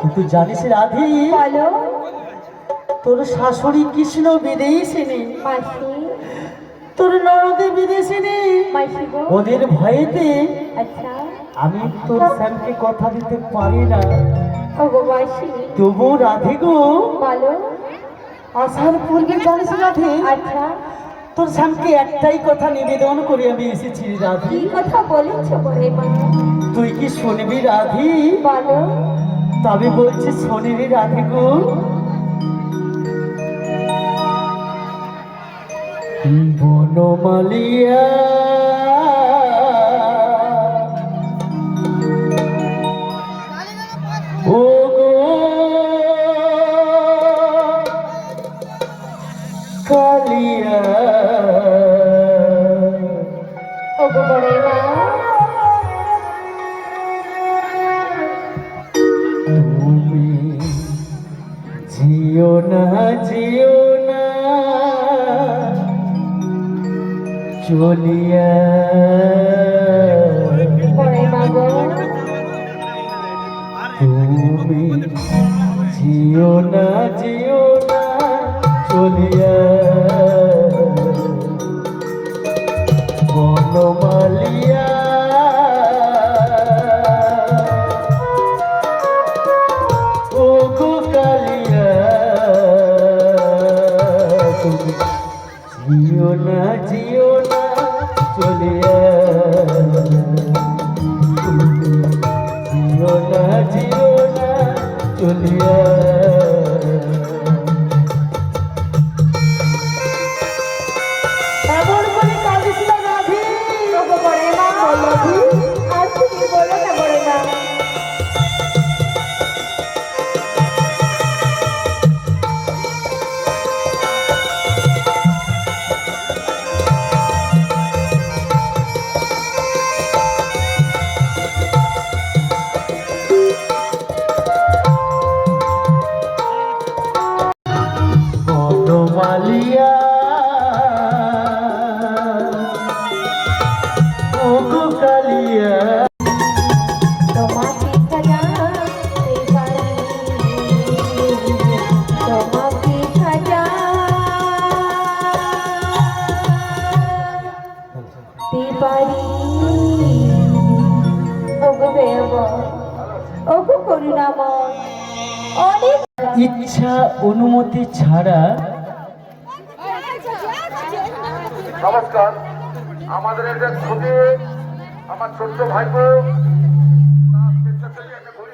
কিন্তু জানিস রাধি বলো। তোর শাশুড়ি কৃষ্ণ তোর নরদে ওদের ভয়েতে আচ্ছা। আমি তোর স্যামকে কথা দিতে পারি না। তবু রাধে গো আসার পূর্বে জানিস রাধে আচ্ছা। তোর স্যামকে একটাই কথা নিবেদন করে আমি এসেছি কি রাধি কথা বলেছ তুই কি শুনবি রাধি? বলো। তবে বলছি শোনেনি রাধি গো। বনমালিয়া। ও বড়াই মা তুমি জিও না জিও না। চলিয়া তুমি জিও না জিও না। চলিয়া জিও না জিও না চলে জিও না জিও না চলিয়া সাজাতে পারি। ওগো দেবর ওগো করুণাময়। অনেক ইচ্ছা অনুমতি ছাড়া নমস্কার আমাদের এটা ছবি আমার ছোট্ট ভাইপো তার স্বেচ্ছাসেবী একটা ঘড়ি